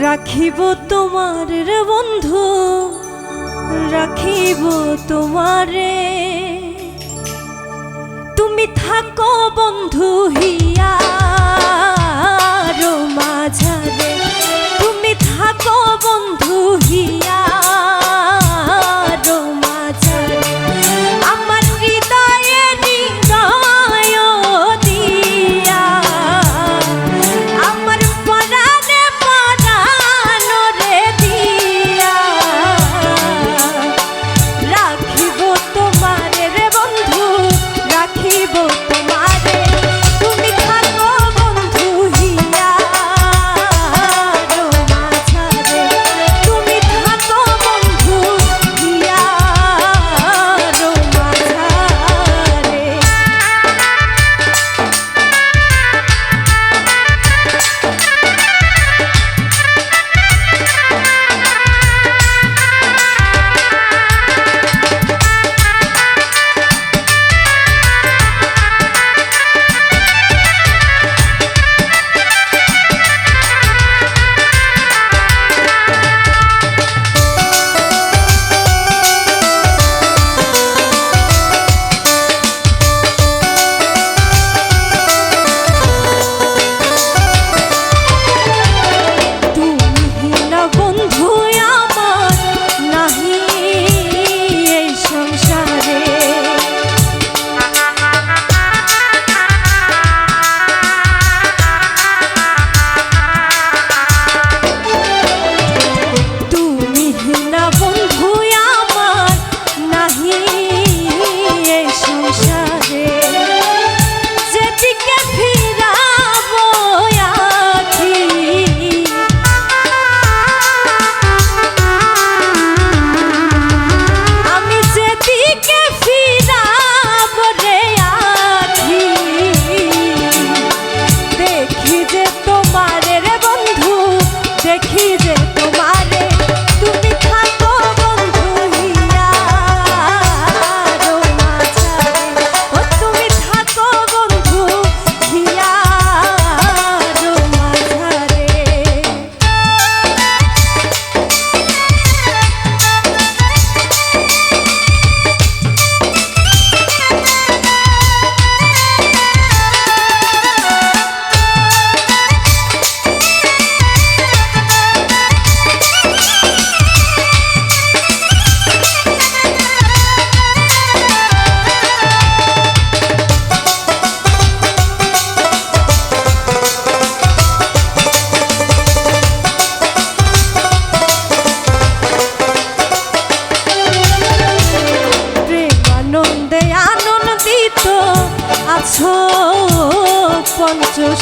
রাখিব তোমার বন্ধু রাখিব তোমারে। তুমি থাকো বন্ধু হিয়া মাঝারে।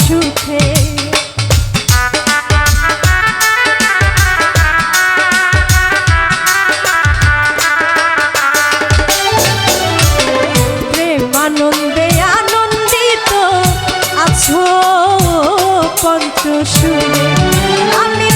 সুখে। প্রেমানন্দে আনন্দিত আছো পঞ্চসুরে আমি